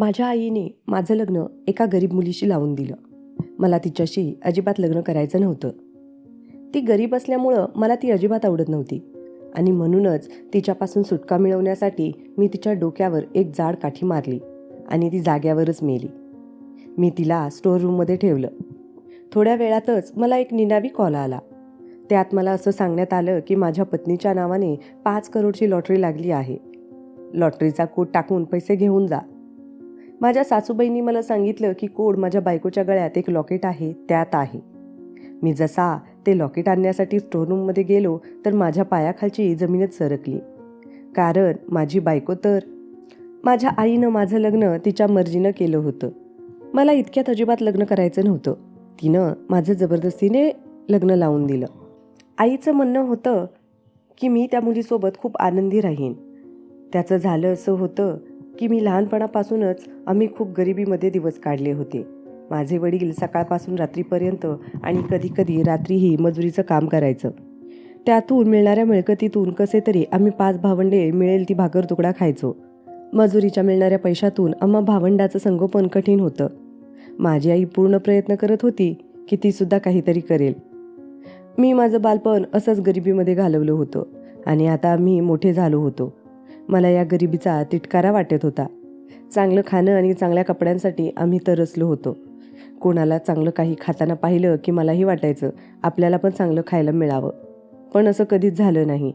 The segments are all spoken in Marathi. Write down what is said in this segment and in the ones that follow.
माझ्या आईने माझं लग्न एका गरीब मुलीशी लावून दिलं. मला तिच्याशी अजिबात लग्न करायचं नव्हतं. ती गरीब असल्यामुळं मला ती अजिबात आवडत नव्हती आणि म्हणूनच तिच्यापासून सुटका मिळवण्यासाठी मी तिच्या डोक्यावर एक जाड काठी मारली आणि ती जाग्यावरच मेली. मी तिला स्टोअर रूममध्ये ठेवलं. थोड्या वेळातच मला एक निनावी कॉल आला. त्यात मला असं सांगण्यात आलं की माझ्या पत्नीच्या नावाने पाच करोडची लॉटरी लागली आहे. लॉटरीचा कोट टाकून पैसे घेऊन जा. माझ्या सासूबाईंनी मला सांगितलं की कोड माझ्या बायकोच्या गळ्यात एक लॉकेट आहे त्यात आहे. मी जसा ते लॉकेट आणण्यासाठी स्टोरूममध्ये गेलो तर माझ्या पायाखालची जमीनच सरकली. कारण माझी बायको तर माझ्या आईनं माझं लग्न तिच्या मर्जीनं केलं होतं. मला इतक्यात अजिबात लग्न करायचं नव्हतं. तिनं माझं जबरदस्तीने लग्न लावून दिलं. आईचं म्हणणं होतं की मी त्या मुलीसोबत खूप आनंदी राहीन. त्याचं झालं असं होतं की मी लहानपणापासूनच आम्ही खूप गरिबीमध्ये दिवस काढले होते. माझे वडील सकाळपासून रात्रीपर्यंत आणि कधीकधी रात्रीही मजुरीचं काम करायचं. त्यातून मिळणाऱ्या मिळकतीतून कसे तरी आम्ही पाच भावंडे मिळेल ती भाकर तुकडा खायचो. मजुरीच्या मिळणाऱ्या पैशातून आम्हा भावंडाचं संगोपन कठीण होतं. माझी आई पूर्ण प्रयत्न करत होती की तीसुद्धा काहीतरी करेल. मी माझं बालपण असंच गरिबीमध्ये घालवलं होतं आणि आता मी मोठे झालो होतो. मला या गरिबीचा तिटकारा वाटत होता. चांगलं खाणं आणि चांगल्या कपड्यांसाठी आम्ही तरसलो होतो. कोणाला चांगलं काही खाताना पाहिलं की मलाही वाटायचं आपल्याला पण चांगलं खायला मिळावं. पण असं कधीच झालं नाही.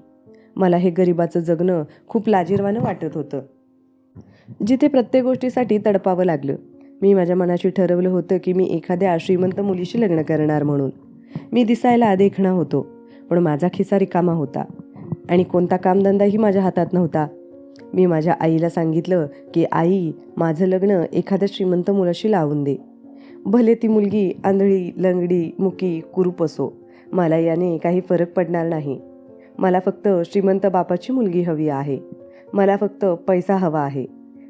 मला हे गरिबाचं जगणं खूप लाजीरवानं वाटत होतं. जिथे प्रत्येक गोष्टीसाठी तडपावं लागलं. मी माझ्या मनाशी ठरवलं होतं की मी एखाद्या श्रीमंत मुलीशी लग्न करणार म्हणून. मी दिसायला देखणा होतो पण माझा खिसा रिकामा होता. आणि कोणता कामधंदाही माझ्या हातात नव्हता. मी माझ्या आईला सांगितलं की आई माझं लग्न एखाद्या श्रीमंत मुलाशी लावून दे. भले ती मुलगी आंधळी लंगडी मुकी कुरूप असो मला याने काही फरक पडणार नाही. मला फक्त श्रीमंत बापाची मुलगी हवी आहे. मला फक्त पैसा हवा आहे.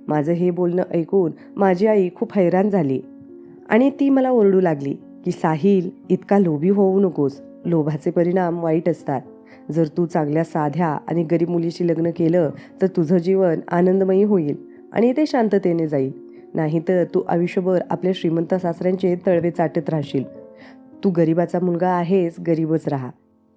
माझं हे बोलणं ऐकून माझी आई खूप हैराण झाली. आणि ती मला ओरडू लागली की साहिल इतका लोभी होऊ नकोस. लोभाचे परिणाम वाईट असतात. जर तू चांगल्या साध्या आणि गरीब मुलीशी लग्न केलं तर तुझं जीवन आनंदमयी होईल आणि ते शांततेने जाईल. नाहीतर तू आयुष्यभर आपल्या श्रीमंत सासऱ्यांचे तळवे चाटत राहशील. तू गरीबाचा मुलगा आहेस गरीबच राहा.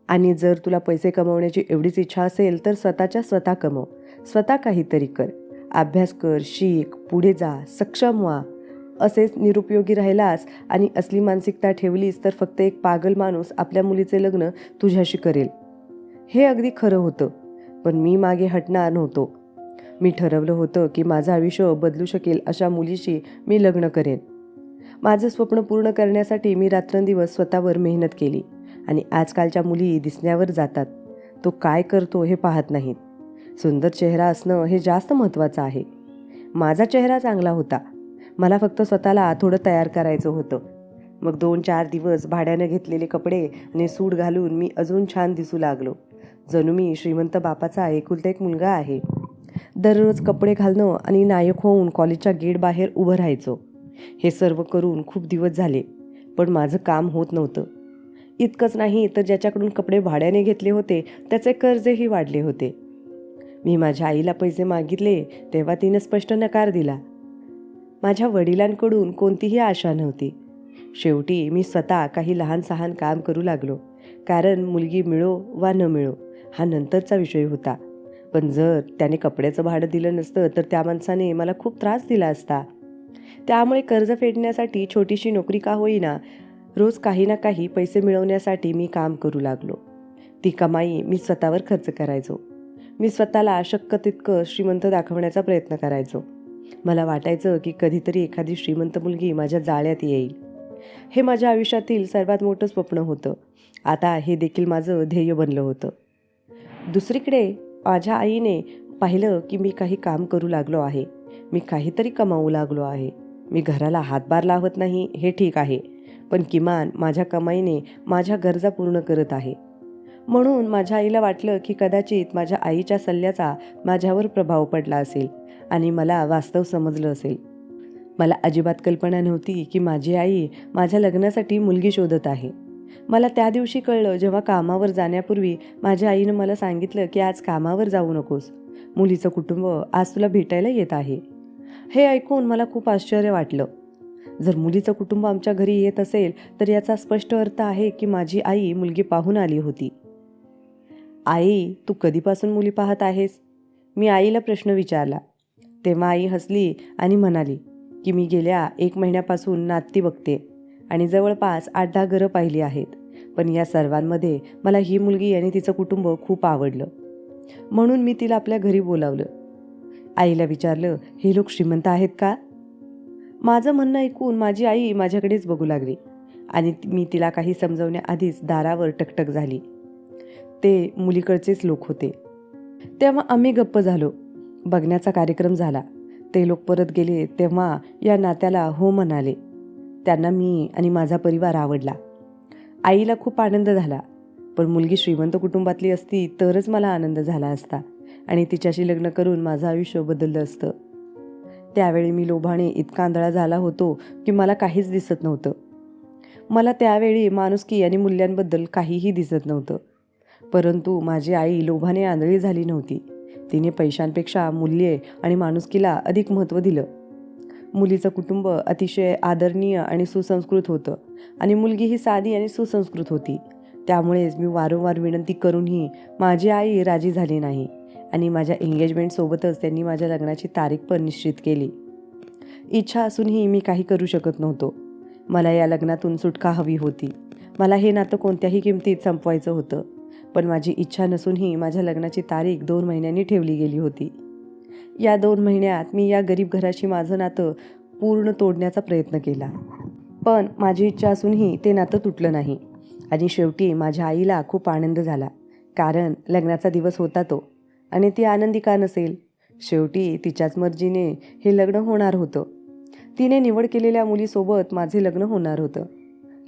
आणि जर तुला पैसे कमवण्याची एवढीच इच्छा असेल तर स्वतःच्या स्वतः कमव. स्वतः काहीतरी कर. अभ्यास कर शिक पुढे जा सक्षम व्हा. असेच निरुपयोगी राहिलास आणि असली मानसिकता ठेवलीस तर फक्त एक पागल माणूस आपल्या मुलीचे लग्न तुझ्याशी करेल. हे अगदी खरं होतं. पण मी मागे हटणार नव्हतो. मी ठरवलं होतं की माझं आयुष्य बदलू शकेल अशा मुलीशी मी लग्न करेन. माझं स्वप्न पूर्ण करण्यासाठी मी रात्रंदिवस स्वतःवर मेहनत केली आणि आजकालच्या मुली दिसण्यावर जातात. तो काय करतो हे पाहत नाहीत. सुंदर चेहरा असणं हे जास्त महत्त्वाचं आहे. माझा चेहरा चांगला होता. मला फक्त स्वतःला थोडं तयार करायचं होतं. मग दोन चार दिवस भाड्यानं घेतलेले कपडे आणि सूट घालून मी अजून छान दिसू लागलो. जणू मी श्रीमंत बापाचा एकुलता एक मुलगा आहे. दररोज कपडे घालणं आणि नायक होऊन कॉलेजच्या गेट बाहेर उभं राहायचो. हे सर्व करून खूप दिवस झाले पण माझं काम होत नव्हतं. इतकंच नाही तर ज्याच्याकडून कपडे भाड्याने घेतले होते त्याचे कर्जही वाढले होते. मी माझ्या आईला पैसे मागितले तेव्हा तिने स्पष्ट नकार दिला. माझ्या वडिलांकडून कोणतीही आशा नव्हती. शेवटी मी स्वतः काही लहान सहान काम करू लागलो कारण मुलगी मिळो वा न मिळो हा नंतरचा विषय होता. पण जर त्याने कपड्याचं भाडं दिलं नसतं तर त्या माणसाने मला खूप त्रास दिला असता. त्यामुळे कर्ज फेडण्यासाठी छोटीशी नोकरी का होईना रोज काही ना काही पैसे मिळवण्यासाठी मी काम करू लागलो. ती कमाई मी स्वतःवर खर्च करायचो. मी स्वतःला शक्य तितकं श्रीमंत दाखवण्याचा प्रयत्न करायचो. मला वाटायचं की कधीतरी एखादी श्रीमंत मुलगी माझ्या जाळ्यात येईल. हे माझ्या आयुष्यातील सर्वात मोठं स्वप्न होतं. आता हे देखील माझं ध्येय बनलं होतं. दुसरीकडे माझ्या आईने पाहिलं की मी काही काम करू लागलो आहे. मी काहीतरी कमावू लागलो आहे. मी घराला हातभार लावत नाही हे ठीक आहे. पण किमान माझ्या कमाईने माझ्या गरजा पूर्ण करत आहे. म्हणून माझ्या आईला वाटलं की कदाचित माझ्या आईच्या सल्ल्याचा माझ्यावर प्रभाव पडला असेल आणि मला वास्तव समजलं असेल. मला अजिबात कल्पना नव्हती की माझी आई माझ्या लग्नासाठी मुलगी शोधत आहे. मला त्या दिवशी कळलं जेव्हा कामावर जाण्यापूर्वी माझ्या आईनं मला सांगितलं की आज कामावर जाऊ नकोस. मुलीचं कुटुंब आज तुला भेटायला येत आहे. हे ऐकून मला खूप आश्चर्य वाटलं. जर मुलीचं कुटुंब आमच्या घरी येत असेल तर याचा स्पष्ट अर्थ आहे की माझी आई मुलगी पाहून आली होती. आई तू कधीपासून मुली पाहत आहेस? मी आईला प्रश्न विचारला. तेव्हा आई हसली आणि म्हणाली की मी गेल्या एक महिन्यापासून नाती बघते. आणि जवळपास आठ दहा घरं पाहिली आहेत. पण या सर्वांमध्ये मला ही मुलगी आणि तिचं कुटुंब खूप आवडलं. म्हणून मी तिला आपल्या घरी बोलावलं. आईला विचारलं हे लोक श्रीमंत आहेत का? माझं म्हणणं ऐकून माझी आई माझ्याकडेच बघू लागली आणि मी तिला काही समजवण्याआधीच दारावर टकटक झाली. ते मुलीकडचेच लोक होते. तेव्हा आम्ही गप्प झालो. बघण्याचा कार्यक्रम झाला. ते लोक परत गेले तेव्हा या नात्याला हो म्हणाले. त्यांना मी आणि माझा परिवार आवडला. आईला खूप आनंद झाला. पण मुलगी श्रीमंत कुटुंबातली असती तरच मला आनंद झाला असता आणि तिच्याशी लग्न करून माझं आयुष्य बदललं असतं. त्यावेळी मी लोभाने इतका आंधळा झाला होतो की मला काहीच दिसत नव्हतं. मला त्यावेळी माणुसकी आणि मूल्यांबद्दल काहीही दिसत नव्हतं. परंतु माझी आई लोभाने आंधळी झाली नव्हती. तिने पैशांपेक्षा मूल्ये आणि माणुसकीला अधिक महत्त्व दिलं. मुलीचं कुटुंब अतिशय आदरणीय आणि सुसंस्कृत होतं. आणि मुलगी ही साधी आणि सुसंस्कृत होती. त्यामुळेच मी वारंवार विनंती करूनही माझी आई राजी झाली नाही आणि माझ्या एंगेजमेंटसोबतच त्यांनी माझ्या लग्नाची तारीख पण निश्चित केली. इच्छा असूनही मी काही करू शकत नव्हतो. मला या लग्नातून सुटका हवी होती. मला हे नातं कोणत्याही किमतीत संपवायचं होतं. पण माझी इच्छा नसूनही माझ्या लग्नाची तारीख दोन महिन्यांनी ठेवली गेली होती. या दोन महिन्यात मी या गरीब घराशी माझं नातं पूर्ण तोडण्याचा प्रयत्न केला. पण माझी इच्छा असूनही ते नातं तुटलं नाही आणि शेवटी माझ्या आईला खूप आनंद झाला. कारण लग्नाचा दिवस होता तो आणि ती आनंदी का नसेल? शेवटी तिच्याच मर्जीने हे लग्न होणार होतं. तिने निवड केलेल्या मुलीसोबत माझे लग्न होणार होतं.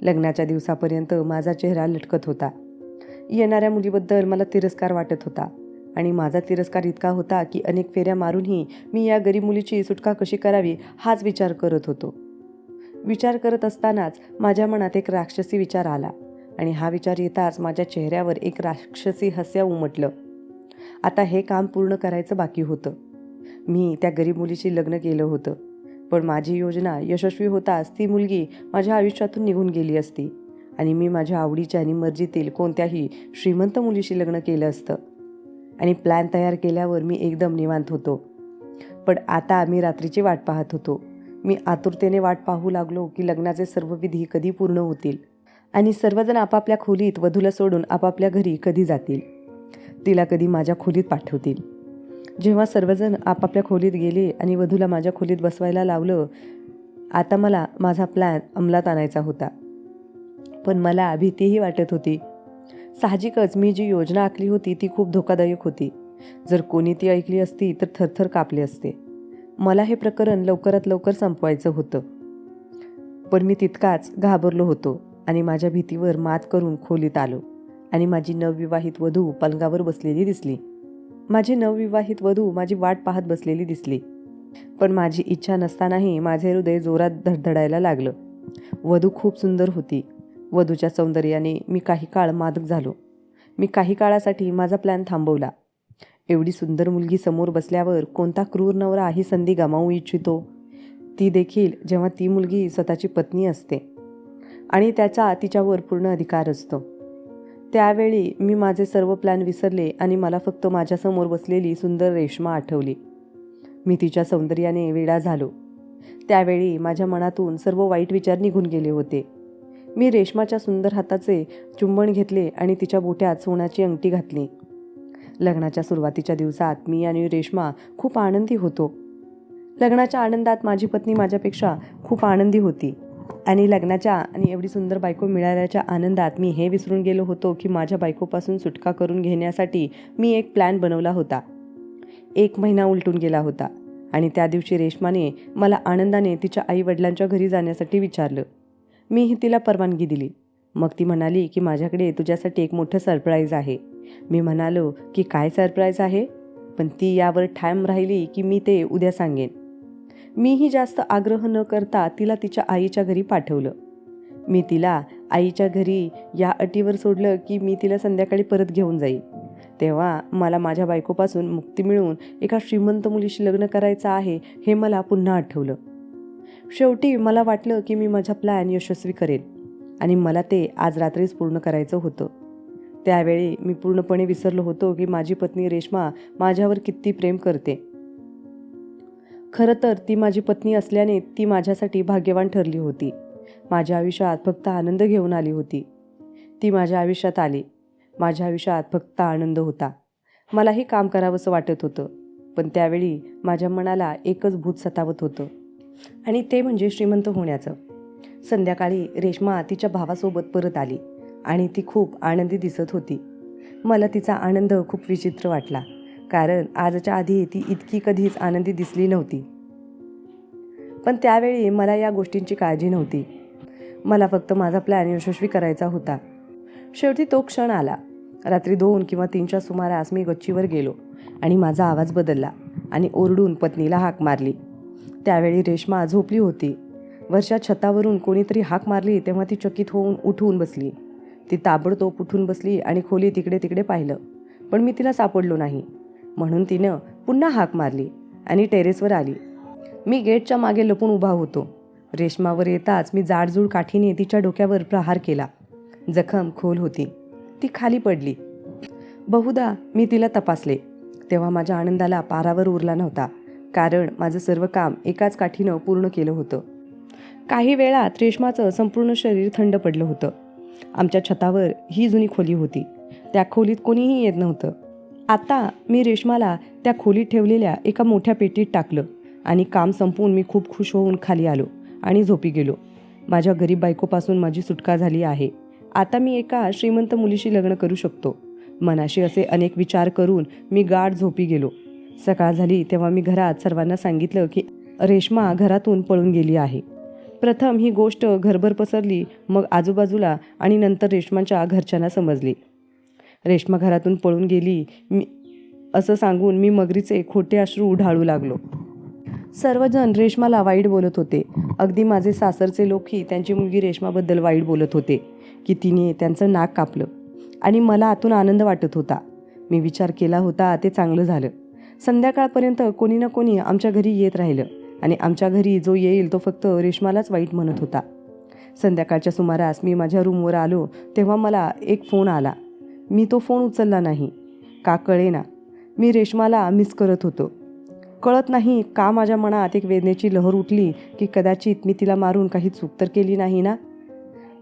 लग्नाच्या दिवसापर्यंत माझा चेहरा लटकत होता. येणाऱ्या मुलीबद्दल मला तिरस्कार वाटत होता. आणि माझा तिरस्कार इतका होता की अनेक फेऱ्या मारूनही मी या गरीब मुलीची सुटका कशी करावी हाच विचार करत होतो. विचार करत असतानाच माझ्या मनात एक राक्षसी विचार आला आणि हा विचार येताच माझ्या चेहऱ्यावर एक राक्षसी हस्या उमटलं. आता हे काम पूर्ण करायचं बाकी होतं. मी त्या गरीब मुलीशी लग्न केलं होतं. पण माझी योजना यशस्वी होताच ती मुलगी माझ्या आयुष्यातून निघून गेली असती आणि मी माझ्या आवडीच्या आणि मर्जीतील कोणत्याही श्रीमंत मुलीशी लग्न केलं असतं. आणि प्लॅन तयार केल्यावर मी एकदम निवांत होतो. पण आता मी रात्रीची वाट पाहत होतो. मी आतुरतेने वाट पाहू लागलो की लग्नाचे सर्व विधी कधी पूर्ण होतील आणि सर्वजण आपापल्या खोलीत वधूला सोडून आपापल्या घरी कधी जातील? तिला कधी माझ्या खोलीत पाठवतील? जेव्हा सर्वजण आपापल्या खोलीत गेले आणि वधूला माझ्या खोलीत बसवायला लावलं आता मला माझा प्लॅन अंमलात आणायचा होता. पण मला भीतीही वाटत होती साहजिकच मी जी योजना आखली होती ती खूप धोकादायक होती. जर कोणी ती ऐकली असती तर थरथर कापले असते. मला हे प्रकरण लवकरात लवकर संपवायचं होतं. पण मी तितकाच घाबरलो होतो आणि माझ्या भीतीवर मात करून खोलीत आलो आणि माझी नवविवाहित वधू पलंगावर बसलेली दिसली. माझी नवविवाहित वधू माझी वाट पाहत बसलेली दिसली. पण माझी इच्छा नसतानाही माझे हृदय जोरात धडधडायला लागलं. वधू खूप सुंदर होती. वधूच्या सौंदर्याने मी काही काळ मादक झालो. मी काही काळासाठी माझा प्लॅन थांबवला. एवढी सुंदर मुलगी समोर बसल्यावर कोणता क्रूर नवरा ही संधी गमावू इच्छितो? ती देखील जेव्हा ती मुलगी स्वतःची पत्नी असते आणि त्याचा तिच्यावर पूर्ण अधिकार असतो. त्यावेळी मी माझे सर्व प्लॅन विसरले आणि मला फक्त माझ्यासमोर बसलेली सुंदर रेश्मा आठवली. मी तिच्या सौंदर्याने वेडा झालो. त्यावेळी माझ्या मनातून सर्व वाईट विचार निघून गेले होते. मी रेशमाच्या सुंदर हाताचे चुंबन घेतले आणि तिच्या बोट्यात सोन्याची अंगठी घातली. लग्नाच्या सुरुवातीच्या दिवसात मी आणि रेश्मा खूप आनंदी होतो. लग्नाच्या आनंदात माझी पत्नी माझ्यापेक्षा खूप आनंदी होती आणि लग्नाच्या आणि एवढी सुंदर बायको मिळाल्याच्या आनंदात मी हे विसरून गेलो होतो की माझ्या बायकोपासून सुटका करून घेण्यासाठी मी एक प्लॅन बनवला होता. एक महिना उलटून गेला होता आणि त्या दिवशी रेश्माने मला आनंदाने तिच्या आईवडिलांच्या घरी जाण्यासाठी विचारलं. मीही तिला परवानगी दिली. मग ती म्हणाली की माझ्याकडे तुझ्यासाठी एक मोठं सरप्राईज आहे. मी म्हणालो की काय सरप्राईज आहे? पण ती यावर ठाम राहिली की मी ते उद्या सांगेन. मीही जास्त आग्रह न करता तिला तिच्या आईच्या घरी पाठवलं. मी तिला आईच्या घरी या अटीवर सोडलं की मी तिला संध्याकाळी परत घेऊन जाईल तेव्हा मला माझ्या बायकोपासून मुक्ती मिळवून एका श्रीमंत मुलीशी लग्न करायचं आहे हे मला पुन्हा आठवलं. शेवटी मला वाटलं की मी माझा प्लॅन यशस्वी करेन. आणि मला ते आज रात्रीच पूर्ण करायचं होतं. त्यावेळी मी पूर्णपणे विसरलो होतो की माझी पत्नी रेश्मा माझ्यावर किती प्रेम करते. खरं तर ती माझी पत्नी असल्याने ती माझ्यासाठी भाग्यवान ठरली होती. माझ्या आयुष्यात फक्त आनंद घेऊन आली होती. ती माझ्या आयुष्यात आली. माझ्या आयुष्यात फक्त आनंद होता. मलाही काम करावंसं वाटत होतं. पण त्यावेळी माझ्या मनाला एकच भूत सतावत होतं. आणि ते म्हणजे श्रीमंत होण्याचं. संध्याकाळी रेश्मा तिच्या भावासोबत परत आली आणि ती खूप आनंदी दिसत होती. मला तिचा आनंद खूप विचित्र वाटला कारण आजच्या आधी ती इतकी कधीच आनंदी दिसली नव्हती. पण त्यावेळी मला या गोष्टींची काळजी नव्हती. मला फक्त माझा प्लॅन यशस्वी करायचा होता. शेवटी तो क्षण आला. रात्री दोन किंवा तीनच्या सुमारास मी गच्चीवर गेलो आणि माझा आवाज बदलला आणि ओरडून पत्नीला हाक मारली. त्यावेळी रेश्मा झोपली होती. वर्षा छतावरून कोणीतरी हाक मारली तेव्हा ती चकित होऊन उठून बसली. ती ताबडतोब उठून बसली आणि खोली तिकडे तिकडे पाहिलं. पण मी तिला सापडलो नाही. म्हणून तिनं पुन्हा हाक मारली आणि टेरेसवर आली. मी गेटच्या मागे लपून उभा होतो. रेशमावर येताच मी जाडजूड काठीने तिच्या डोक्यावर प्रहार केला. जखम खोल होती. ती खाली पडली. बहुदा मी तिला तपासले. तेव्हा माझ्या आनंदाला पारावर उरला नव्हता. कारण माझं सर्व काम एकाच काठीनं पूर्ण केलं होतं. काही वेळात रेशमाचं संपूर्ण शरीर थंड पडलं होतं. आमच्या छतावर ही जुनी खोली होती. त्या खोलीत कोणीही येत नव्हतं. आता मी रेशमाला त्या खोलीत ठेवलेल्या एका मोठ्या पेटीत टाकलं आणि काम संपवून मी खूप खुश होऊन खाली आलो आणि झोपी गेलो. माझ्या गरीब बायकोपासून माझी सुटका झाली आहे. आता मी एका श्रीमंत मुलीशी लग्न करू शकतो. मनाशी असे अनेक विचार करून मी गाढ झोपी गेलो. सकाळ झाली तेव्हा मी घरात सर्वांना सांगितलं की रेश्मा घरातून पळून गेली आहे. प्रथम ही गोष्ट घरभर पसरली मग आजूबाजूला आणि नंतर रेश्माच्या घरच्यांना समजली. रेश्मा घरातून पळून गेली मी असं सांगून मी मगरीचे खोटे अश्रू ढाळू लागलो. सर्वजण रेश्माला वाईट बोलत होते. अगदी माझे सासरचे लोकही त्यांची मुलगी रेश्माबद्दल वाईट बोलत होते की तिने त्यांचं नाक कापलं आणि मला आतून आनंद वाटत होता. मी विचार केला होता ते चांगलं झालं. संध्याकाळपर्यंत कोणी ना कोणी आमच्या घरी येत राहिलं आणि आमच्या घरी जो येईल तो फक्त रेश्मालाच वाईट म्हणत होता. संध्याकाळच्या सुमारास मी माझ्या रूमवर आलो तेव्हा मला एक फोन आला. मी तो फोन उचलला नाही. का कळेना मी रेश्माला मिस करत होतो. कळत नाही का माझ्या मनात एक वेदनेची लहर उठली की कदाचित मी तिला मारून काही चूक तर केली नाही ना?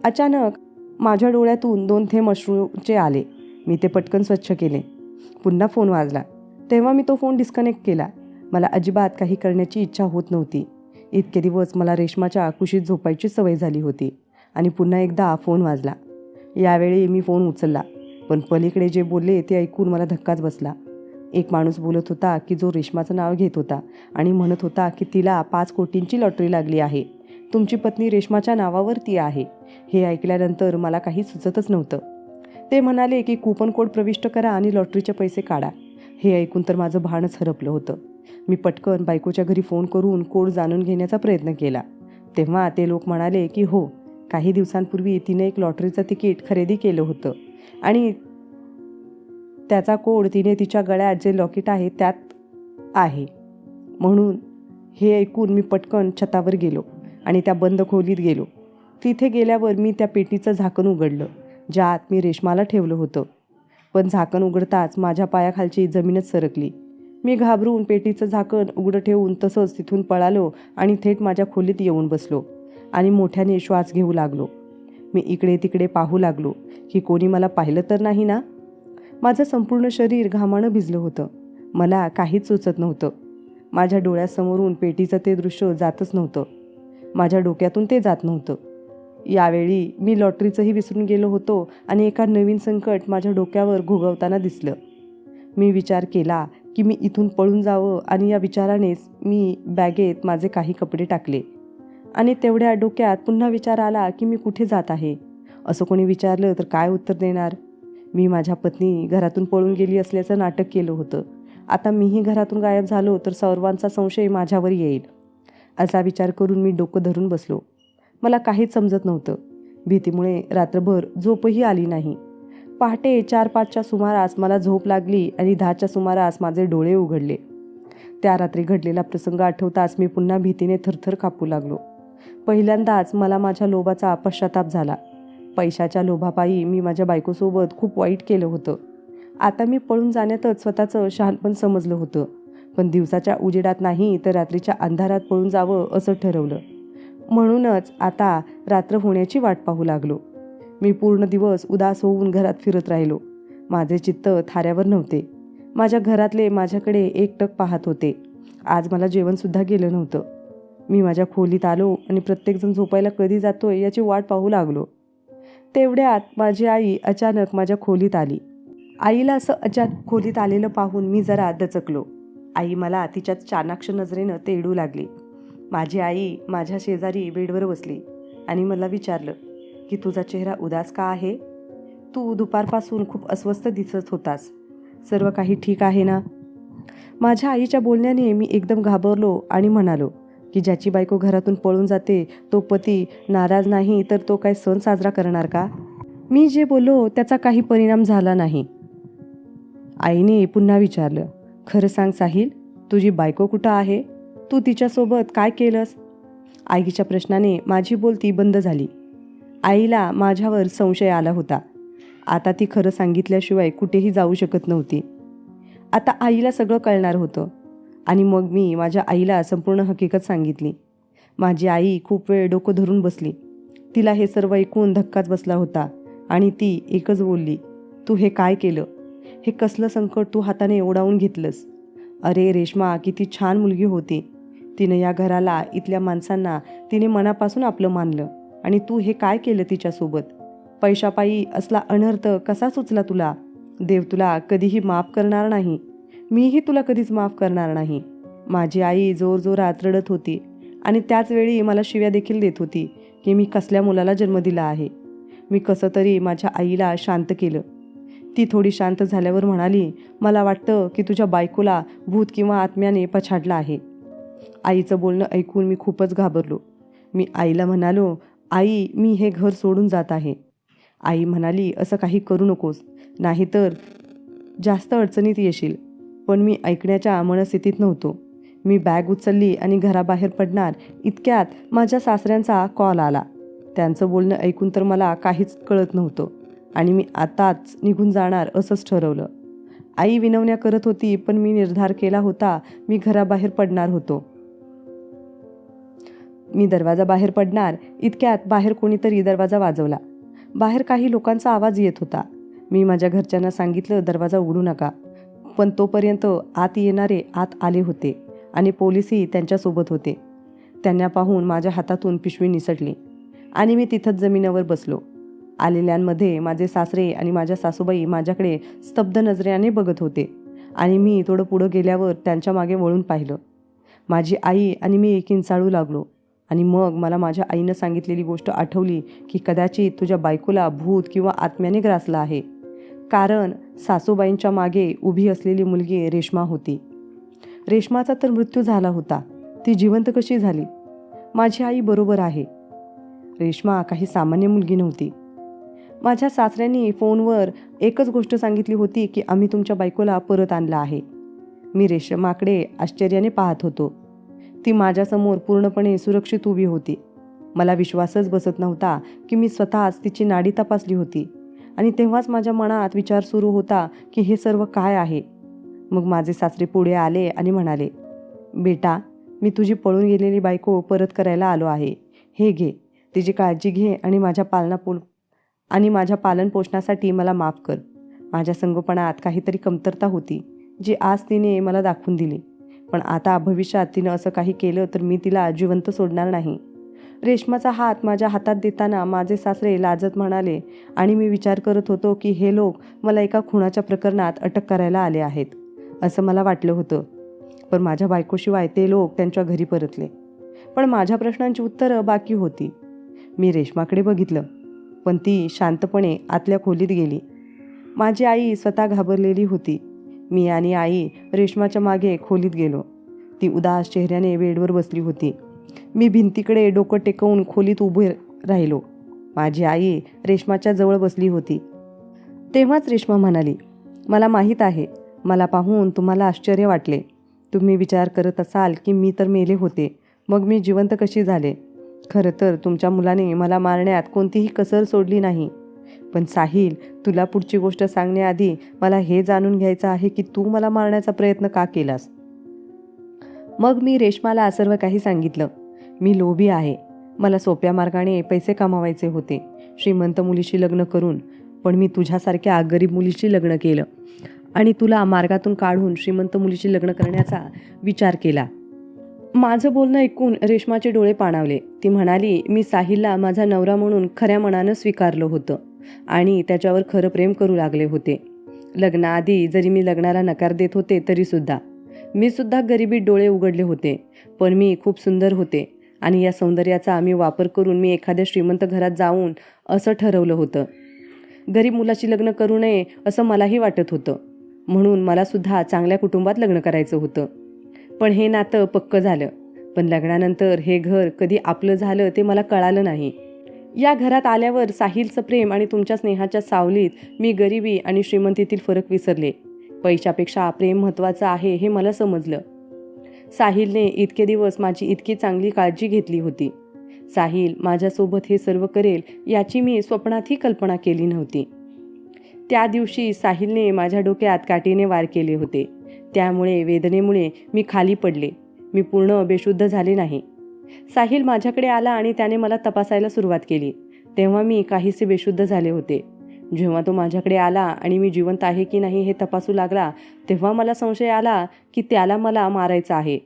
अचानक माझ्या डोळ्यातून दोन थेंब अश्रूचे आले. मी ते पटकन स्वच्छ केले. पुन्हा फोन वाजला. तेव्हा मी तो फोन डिस्कनेक्ट केला. मला अजिबात काही करण्याची इच्छा होत नव्हती. इतके दिवस मला रेशमाच्या कुशीत झोपायची सवय झाली होती आणि पुन्हा एकदा फोन वाजला. यावेळी मी फोन उचलला पण पलीकडे जे बोलले ते ऐकून मला धक्काच बसला. एक माणूस बोलत होता की जो रेशमाचं नाव घेत होता आणि म्हणत होता की तिला पाच कोटींची लॉटरी लागली आहे. तुमची पत्नी रेशमाच्या नावावरती आहे. हे ऐकल्यानंतर मला काही सुचतच नव्हतं. ते म्हणाले की कूपन कोड प्रविष्ट करा आणि लॉटरीचे पैसे काढा. हे ऐकून तर माझं भानच हरपलं होतं. मी पटकन बायकोच्या घरी फोन करून कोड जाणून घेण्याचा प्रयत्न केला. तेव्हा ते लोक म्हणाले की हो काही दिवसांपूर्वी तिने एक लॉटरीचं तिकीट खरेदी केलं होतं आणि त्याचा कोड तिने तिच्या गळ्यात जे लॉकेट आहे त्यात आहे. म्हणून हे ऐकून मी पटकन छतावर गेलो आणि त्या बंद खोलीत गेलो. तिथे गेल्यावर मी त्या पेटीचं झाकण उघडलं ज्यात मी रेशमाला ठेवलं होतं. पण झाकण उघडताच माझ्या पायाखालची जमीनच सरकली. मी घाबरून पेटीचं झाकण उघडं ठेवून तसंच तिथून पळालो आणि थेट माझ्या खोलीत येऊन बसलो आणि मोठ्याने श्वास घेऊ लागलो. मी इकडे तिकडे पाहू लागलो की कोणी मला पाहिलं तर नाही ना? माझं संपूर्ण शरीर घामानं भिजलं होतं. मला काहीच सुचत नव्हतं. माझ्या डोळ्यासमोरून पेटीचं ते दृश्य जातच नव्हतं. माझ्या डोक्यातून ते जात नव्हतं. यावेळी मी लॉटरीचंही विसरून गेलो होतो आणि एका नवीन संकट माझ्या डोक्यावर घोगवताना दिसलं. मी विचार केला की मी इथून पळून जावं आणि या विचारानेच मी बॅगेत माझे काही कपडे टाकले. आणि तेवढ्या डोक्यात पुन्हा विचार आला की मी कुठे जात आहे? असं कोणी विचारलं तर काय उत्तर देणार? मी माझ्या पत्नी घरातून पळून गेली असल्याचं नाटक केलं होतं. आता मीही घरातून गायब झालो तर सर्वांचा संशय माझ्यावर येईल. असा विचार करून मी डोकं धरून बसलो. मला काहीच समजत नव्हतं. भीतीमुळे रात्रभर झोपही आली नाही. पहाटे चार पाचच्या सुमारास मला झोप लागली आणि दहाच्या सुमारास माझे डोळे उघडले. त्या रात्री घडलेला प्रसंग आठवताच मी पुन्हा भीतीने थरथर कापू लागलो. पहिल्यांदाच मला माझ्या लोभाचा पश्चाताप झाला. पैशाच्या लोभापायी मी माझ्या बायकोसोबत खूप वाईट केलं होतं. आता मी पळून जाण्यातच स्वतःचं शहाणपण समजलं होतं. पण दिवसाच्या उजेडात नाही तर रात्रीच्या अंधारात पळून जावं असं ठरवलं. म्हणूनच आता रात्र होण्याची वाट पाहू लागलो. मी पूर्ण दिवस उदास होऊन घरात फिरत राहिलो. माझे चित्त थाऱ्यावर नव्हते. माझ्या घरातले माझ्याकडे एकटक पाहत होते. आज मला जेवणसुद्धा गेलं नव्हतं. मी माझ्या खोलीत आलो आणि प्रत्येकजण झोपायला कधी जातोय याची वाट पाहू लागलो. तेवढ्यात माझी आई अचानक माझ्या खोलीत आली. आईला असं अचानक खोलीत आलेलं पाहून मी जरा दचकलो. आई मला तिच्या चाणाक्ष नजरेनं तेडू लागली. माझी आई माझ्या शेजारी बेडवर बसली आणि मला विचारलं की तुझा चेहरा उदास का आहे? तू दुपारपासून खूप अस्वस्थ दिसत होतास. सर्व काही ठीक आहे ना? माझ्या आईच्या बोलण्याने मी एकदम घाबरलो आणि म्हणालो की ज्याची बायको घरातून पळून जाते तो पती नाराज नाही तर तो काय सण साजरा करणार का? मी जे बोललो त्याचा काही परिणाम झाला नाही. आईने पुन्हा विचारलं खरं सांग साहिल तुझी बायको कुठं आहे? तू तिच्यासोबत काय केलंस? आईच्या प्रश्नाने माझी बोलती बंद झाली. आईला माझ्यावर संशय आला होता. आता ती खरं सांगितल्याशिवाय कुठेही जाऊ शकत नव्हती. आता आईला सगळं कळणार होतं. आणि मग मी माझ्या आईला संपूर्ण हकीकत सांगितली. माझी आई खूप वेळ डोकं धरून बसली. तिला हे सर्व ऐकून धक्काच बसला होता आणि ती एकच बोलली तू हे काय केलं? हे कसलं संकट तू हाताने ओढावून घेतलंस? अरे रेश्मा किती छान मुलगी होती. तिनं या घराला इथल्या माणसांना तिने मनापासून आपलं मानलं. आणि तू हे काय केलं तिच्यासोबत? पैशापायी असला अनर्थ कसा सुचला तुला? देव तुला कधीही माफ करणार नाही. मीही तुला कधीच माफ करणार नाही. माझी आई जोरजोरात रडत होती आणि त्याचवेळी मला शिव्या देखील देत होती की मी कसल्या मुलाला जन्म दिला आहे. मी कसं तरी माझ्या आईला शांत केलं. ती थोडी शांत झाल्यावर म्हणाली मला वाटतं की तुझ्या बायकोला भूत किंवा आत्म्याने पछाडला आहे. आईचं बोलणं ऐकून मी खूपच घाबरलो. मी आईला म्हणालो आई मी हे घर सोडून जात आहे. आई म्हणाली असं काही करू नकोस. नाहीतर जास्त अडचणीत येशील. पण मी ऐकण्याच्या मनस्थितीत नव्हतो. मी बॅग उचलली आणि घराबाहेर पडणार इतक्यात माझ्या सासऱ्यांचा कॉल आला. त्यांचं बोलणं ऐकून तर मला काहीच कळत नव्हतं आणि मी आताच निघून जाणार असंच ठरवलं. आई विनवण्या करत होती पण मी निर्धार केला होता मी घराबाहेर पडणार होतो. मी दरवाजा बाहेर पडणार इतक्यात बाहेर कोणीतरी दरवाजा वाजवला. बाहेर काही लोकांचा आवाज येत होता. मी माझ्या घरच्यांना सांगितलं दरवाजा उघडू नका. पण तोपर्यंत आत येणारे आत आले होते आणि पोलीसही त्यांच्यासोबत होते. त्यांना पाहून माझ्या हातातून पिशवी निसटली आणि मी तिथंच जमिनीवर बसलो. आलेल्यांमध्ये माझे सासरे आणि माझ्या सासूबाई माझ्याकडे स्तब्ध नजरेने बघत होते आणि मी थोडं पुढं गेल्यावर त्यांच्या मागे वळून पाहिलं. माझी आई आणि मी किंचाळू लागलो. आणि मग मला माझ्या आईनं सांगितलेली गोष्ट आठवली की कदाचित तुझ्या बायकोला भूत किंवा आत्म्याने ग्रासला आहे. कारण सासूबाईंच्या मागे उभी असलेली मुलगी रेश्मा होती. रेश्माचा तर मृत्यू झाला होता. ती जिवंत कशी झाली? माझी आई बरोबर आहे. रेश्मा काही सामान्य मुलगी नव्हती. माझ्या सासऱ्यांनी फोनवर एकच गोष्ट सांगितली होती की आम्ही तुमच्या बायकोला परत आणलं आहे. मी रेशमाकडे आश्चर्याने पाहत होतो. ती माझ्यासमोर पूर्णपणे सुरक्षित उभी होती. मला विश्वासच बसत नव्हता की मी स्वतःच तिची नाडी तपासली होती. आणि तेव्हाच माझ्या मनात विचार सुरू होता की हे सर्व काय आहे? मग माझे सासरे पुढे आले आणि म्हणाले बेटा मी तुझी पळून गेलेली बायको परत करायला आलो आहे. हे घे तिची काळजी घे आणि माझ्या पालना पोल आणि माझ्या पालन पोषणासाठी मला माफ कर. माझ्या संगोपनात काहीतरी कमतरता होती जी आज तिने मला दाखवून दिली. पण आता भविष्यात तिनं असं काही केलं तर मी तिला जिवंत सोडणार नाही. रेशमाचा हात माझ्या हातात देताना माझे सासरे लाजत म्हणाले आणि मी विचार करत होतो की हे लोक मला एका खुणाच्या प्रकरणात अटक करायला आले आहेत. असं मला वाटलं होतं. पण माझ्या बायकोशिवाय ते लोक त्यांच्या घरी परतले. पण माझ्या प्रश्नांची उत्तरं बाकी होती. मी रेशमाकडे बघितलं. पण ती शांतपणे आतल्या खोलीत गेली. माझी आई स्वतः घाबरलेली होती. मी आणि आई रेशमाच्या मागे खोलीत गेलो. ती उदास चेहऱ्याने बेडवर बसली होती. मी भिंतीकडे डोकं टेकवून खोलीत उभे राहिलो. माझी आई रेशमाच्या जवळ बसली होती. तेव्हाच रेश्मा म्हणाली मला माहीत आहे. मला पाहून तुम्हाला आश्चर्य वाटले. तुम्ही विचार करत असाल की मी तर मेले होते. मग मी जिवंत कशी झाले? खरं तर तुमच्या मुलाने मला मारण्यात कोणतीही कसर सोडली नाही. पण साहिल तुला पुढची गोष्ट सांगण्याआधी मला हे जाणून घ्यायचं आहे की तू मला मारण्याचा प्रयत्न का केलास? मग मी रेश्माला सर्व काही सांगितलं. मी लोभी आहे. मला सोप्या मार्गाने पैसे कमावायचे होते. श्रीमंत मुलीशी लग्न करून पण मी तुझ्यासारख्या गरीब मुलीशी लग्न केलं. आणि तुला मार्गातून काढून श्रीमंत मुलीशी लग्न करण्याचा विचार केला. माझं बोलणं ऐकून रेश्माचे डोळे पाणावले. ती म्हणाली मी साहिलला माझा नवरा म्हणून खऱ्या मनानं स्वीकारलं होतं. आणि त्याच्यावर खरं प्रेम करू लागले होते. लग्नाआधी जरी मी लग्नाला नकार देत होते तरीसुद्धा. मी सुद्धा गरिबीत डोळे उघडले होते पण मी खूप सुंदर होते आणि या सौंदर्याचा मी वापर करून मी एखाद्या श्रीमंत घरात जाऊन असं ठरवलं होतं. गरीब मुलाची लग्न करू नये असं मलाही वाटत होतं. म्हणून मला सुद्धा चांगल्या कुटुंबात लग्न करायचं होतं. पण हे नातं पक्कं झालं. पण लग्नानंतर हे घर कधी आपलं झालं ते मला कळालं नाही. या घरात आल्यावर साहिलचं प्रेम आणि तुमच्या स्नेहाच्या सावलीत मी गरिबी आणि श्रीमंतीतील फरक विसरले. पैशापेक्षा प्रेम महत्त्वाचं आहे हे मला समजलं. साहिलने इतके दिवस माझी इतकी चांगली काळजी घेतली होती. साहिल माझ्यासोबत हे सर्व करेल याची मी स्वप्नातही कल्पना केली नव्हती. त्या दिवशी साहिलने माझ्या डोक्यात काठीने वार केले होते. त्यामुळे वेदनेमुळे मी खाली पडले. मी पूर्ण बेशुद्ध झाले नाही. साहिल माझ्याकडे आला आणि त्याने मला तपासायला सुरुवात केली. तेव्हा मी काहीसे बेशुद्ध झाले होते. जेव्हा तो माझ्याकडे आला आणि मी जिवंत आहे की नाही हे तपासू लागला तेव्हा मला संशय आला की त्याला मला मारायचं आहे.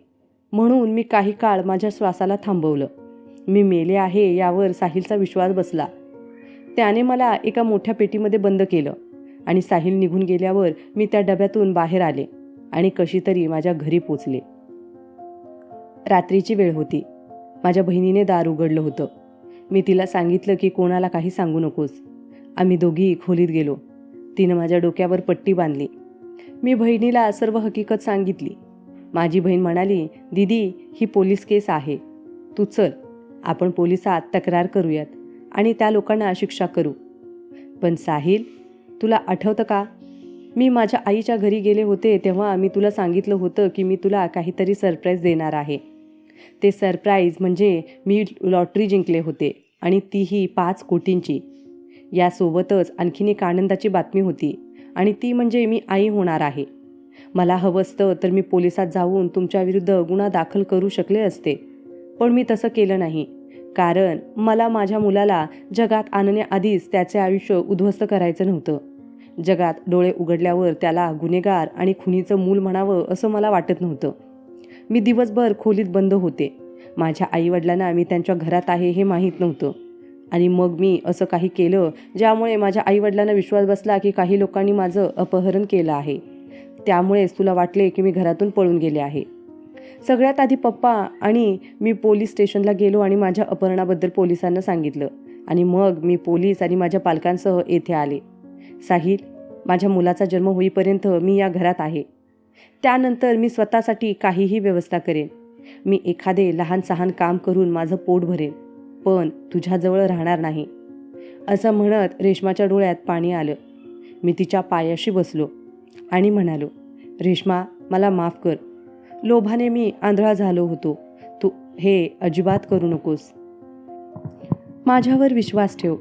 म्हणून मी काही काळ माझ्या श्वासाला थांबवलं. मी मेले आहे यावर साहिलचा विश्वास बसला. त्याने मला एका मोठ्या पेटीमध्ये बंद केलं आणि साहिल निघून गेल्यावर मी त्या डब्यातून बाहेर आले आणि कशी तरी माझ्या घरी पोचले. रात्रीची वेळ होती. माझ्या बहिणीने दार उघडलं होतं. मी तिला सांगितलं की कोणाला काही सांगू नकोस. आम्ही दोघी खोलीत गेलो. तिनं माझ्या डोक्यावर पट्टी बांधली. मी बहिणीला सर्व हकीकत सांगितली. माझी बहीण म्हणाली दीदी ही पोलीस केस आहे. तू चल. आपण पोलिसात तक्रार करूयात आणि त्या लोकांना शिक्षा करू. पण साहिल तुला आठवतं का? मी माझ्या आईच्या घरी गेले होते तेव्हा मी तुला सांगितलं होतं की मी तुला काहीतरी सरप्राईज देणार आहे. ते सरप्राईज म्हणजे मी लॉटरी जिंकले होते आणि तीही पाच कोटींची. यासोबतच आणखीन एक आनंदाची बातमी होती आणि ती म्हणजे मी आई होणार आहे. मला हवं असतं तर मी पोलिसात जाऊन तुमच्याविरुद्ध गुन्हा दाखल करू शकले असते. पण मी तसं केलं नाही. कारण मला माझ्या मुलाला जगात आणण्याआधीच त्याचे आयुष्य उद्ध्वस्त करायचं नव्हतं. जगात डोळे उघडल्यावर त्याला गुन्हेगार आणि खुनीचं मूल म्हणावं असं मला वाटत नव्हतं. मी दिवसभर खोलीत बंद होते. माझ्या आईवडिलांना मी त्यांच्या घरात आहे हे माहीत नव्हतं. आणि मग मी असं काही केलं ज्यामुळे माझ्या आईवडिलांना विश्वास बसला की काही लोकांनी माझं अपहरण केलं आहे. त्यामुळेच तुला वाटले की मी घरातून पळून गेले आहे. सगळ्यात आधी पप्पा आणि मी पोलीस स्टेशनला गेलो आणि माझ्या अपहरणाबद्दल पोलिसांना सांगितलं. आणि मग मी पोलीस आणि माझ्या पालकांसह येथे आले. साहिल माझ्या मुलाचा जन्म होईपर्यंत मी या घरात आहे. त्यानंतर मी स्वतःसाठी काहीही व्यवस्था करेन. मी एखादे लहान सहान काम करून माझं पोट भरेन पण तुझ्याजवळ राहणार नाही. असं म्हणत रेश्माच्या डोळ्यात पाणी आलं. मी तिच्या पायाशी बसलो आणि म्हणालो रेश्मा मला माफ कर. लोभाने मी आंधळा झालो होतो. तू हे अजिबात करू नकोस. माझ्यावर विश्वास ठेव.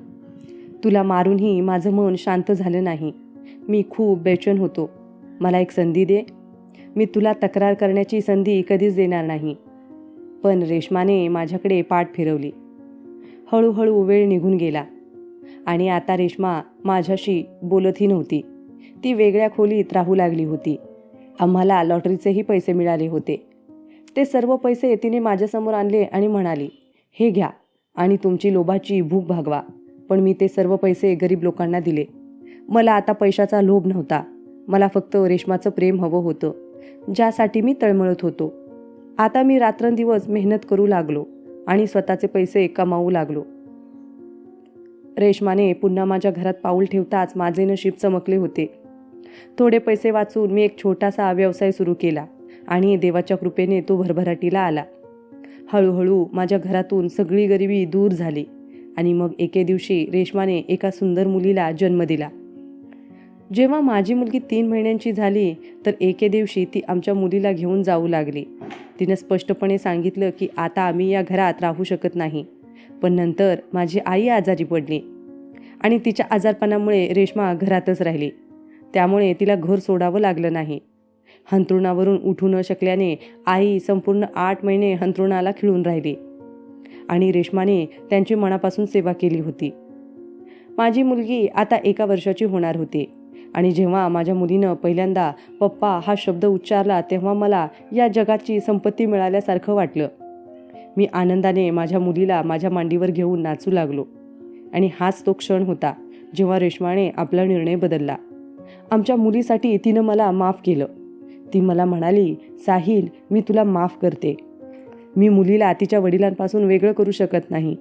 तुला मारूनही माझं मन शांत झालं नाही. मी खूप बेचैन होतो. मला एक संधी दे. मी तुला तक्रार करण्याची संधी कधीच देणार नाही. पण रेश्माने माझ्याकडे पाठ फिरवली. हळूहळू वेळ निघून गेला. आणि आता रेश्मा माझ्याशी बोलतही नव्हती. ती वेगळ्या खोलीत राहू लागली होती. आम्हाला लॉटरीचेही पैसे मिळाले होते. ते सर्व पैसे तिने माझ्यासमोर आणले आणि म्हणाली हे घ्या आणि तुमची लोभाची भूक भागवा. पण मी ते सर्व पैसे गरीब लोकांना दिले. मला आता पैशाचा लोभ नव्हता. मला फक्त रेशमाचं प्रेम हवं होतं. ज्यासाठी मी तळमळत होतो. आता मी रात्रंदिवस मेहनत करू लागलो आणि स्वतःचे पैसे कमावू लागलो. रेशमाने पुन्हा माझ्या घरात पाऊल ठेवताच माझे नशीब चमकले होते. थोडे पैसे वाचून मी एक छोटासा व्यवसाय सुरू केला आणि देवाच्या कृपेने तो भरभराटीला आला. हळूहळू माझ्या घरातून सगळी गरिबी दूर झाली आणि मग एके दिवशी रेशमाने एका सुंदर मुलीला जन्म दिला. जेव्हा माझी मुलगी तीन महिन्यांची झाली तर एके दिवशी ती आमच्या मुलीला घेऊन जाऊ लागली. तिनं स्पष्टपणे सांगितलं की आता आम्ही या घरात राहू शकत नाही. पण नंतर माझी आई आजारी पडली आणि तिच्या आजारपणामुळे रेश्मा घरातच राहिली. त्यामुळे तिला घर सोडावं लागलं नाही. हंतरुणावरून उठू न शकल्याने आई संपूर्ण आठ महिने हंतरुणाला खिळून राहिली आणि रेश्माने त्यांची मनापासून सेवा केली होती. माझी मुलगी आता एका वर्षाची होणार होती. आणि जेव्हा माझ्या मुलीनं पहिल्यांदा पप्पा हा शब्द उच्चारला तेव्हा मला या जगाची संपत्ती मिळाल्यासारखं वाटलं. मी आनंदाने माझ्या मुलीला माझ्या मांडीवर घेऊन नाचू लागलो. आणि हाच तो क्षण होता जेव्हा रेश्माने आपला निर्णय बदलला. आमच्या मुलीसाठी तिनं मला माफ केलं. ती मला म्हणाली साहिल मी तुला माफ करते. मी मुलीला तिच्या वडिलांपासून वेगळं करू शकत नाही.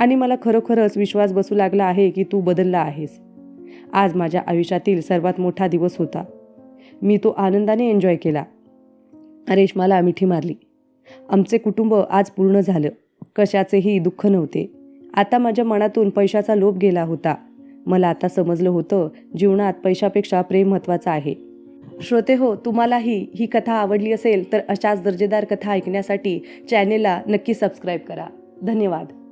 आणि मला खरोखरच विश्वास बसू लागला आहे की तू बदलला आहेस. आज माझ्या आयुष्यातील सर्वात मोठा दिवस होता. मी तो आनंदाने एन्जॉय केला. रेश्माला मिठी मारली. आमचे कुटुंब आज पूर्ण झालं. कशाचेही दुःख नव्हते. आता माझ्या मनातून पैशाचा लोभ गेला होता. मला आता समजलं होतं जीवनात पैशापेक्षा प्रेम महत्त्वाचं आहे. श्रोते हो तुम्हालाही ही कथा आवडली असेल तर अशाच दर्जेदार कथा ऐकण्यासाठी चॅनेलला नक्की सबस्क्राईब करा. धन्यवाद.